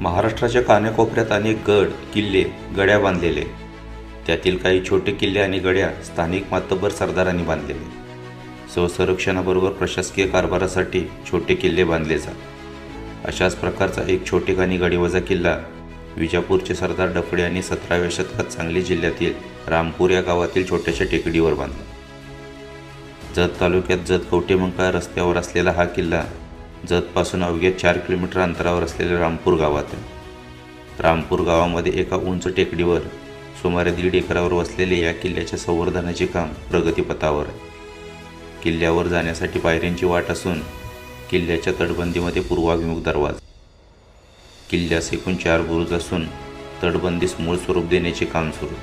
महाराष्ट्राच्या कानाकोपऱ्यात अनेक गड किल्ले गड्या बांधलेले. त्यातील काही छोटे किल्ले आणि गड्या स्थानिक मातब्बर सरदारांनी बांधलेले. स्वसंरक्षणाबरोबर प्रशासकीय कारभारासाठी छोटे किल्ले बांधले जात. अशाच प्रकारचा एक छोटेखानी गडीवजा किल्ला विजापूरचे सरदार डफडे यांनी सतराव्या शतकात सांगली जिल्ह्यातील रामपूर या गावातील छोट्याशा टेकडीवर बांधला. जत तालुक्यात जत कवटेमंकाळ रस्त्यावर असलेला हा किल्ला जतपासून अवघ्या चार किलोमीटर अंतरावर असलेल्या रामपूर गावात रामपूर गावामध्ये एका उंच टेकडीवर सुमारे दीड एकरावर वसलेले या किल्ल्याच्या संवर्धनाचे काम प्रगतीपथावर आहे. किल्ल्यावर जाण्यासाठी पायऱ्यांची वाट असून किल्ल्याच्या तटबंदीमध्ये पूर्वाभिमुख दरवाजा किल्ल्यास एकूण चार बुरुज असून तटबंदीस मूळ स्वरूप देण्याचे काम सुरू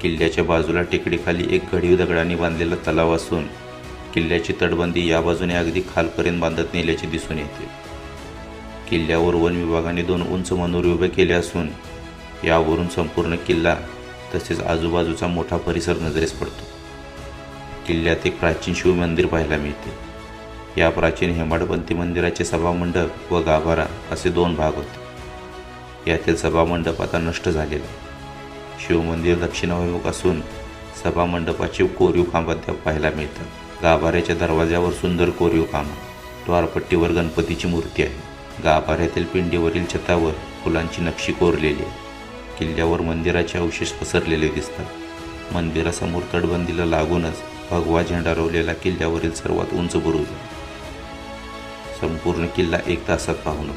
किल्ल्याच्या बाजूला टेकडीखाली एक घडीव दगडाने बांधलेला तलाव असून किल्ल्याची तटबंदी या बाजूने अगदी खालपर्यंत बांधत नेल्याचे दिसून येते. किल्ल्यावर वन विभागाने दोन उंच मनोर उभे केले असून यावरून संपूर्ण किल्ला तसेच आजूबाजूचा मोठा परिसर नजरेस पडतो. किल्ल्यात एक प्राचीन शिवमंदिर पाहायला मिळते. या प्राचीन हेमाडपंथी मंदिराचे सभामंडप व गाभारा असे दोन भाग होते. यातील सभामंडप आता नष्ट झालेला शिवमंदिर दक्षिणाभिमुख असून सभामंडपाचे कोरीव खांब अद्याप पाहायला मिळतात. गाभाऱ्याच्या दरवाज्यावर सुंदर कोरीव काम. द्वारपट्टीवर गणपतीची मूर्ती आहे. गाभाऱ्यातील पिंडीवरील छतावर फुलांची नक्षी कोरलेली आहे. किल्ल्यावर मंदिराचे अवशेष पसरलेले दिसतात. मंदिरासमोर तटबंदीला लागूनच भगवा झेंडा रोवलेला किल्ल्यावरील सर्वात उंच बुरुज संपूर्ण किल्ला एक तासात पाहून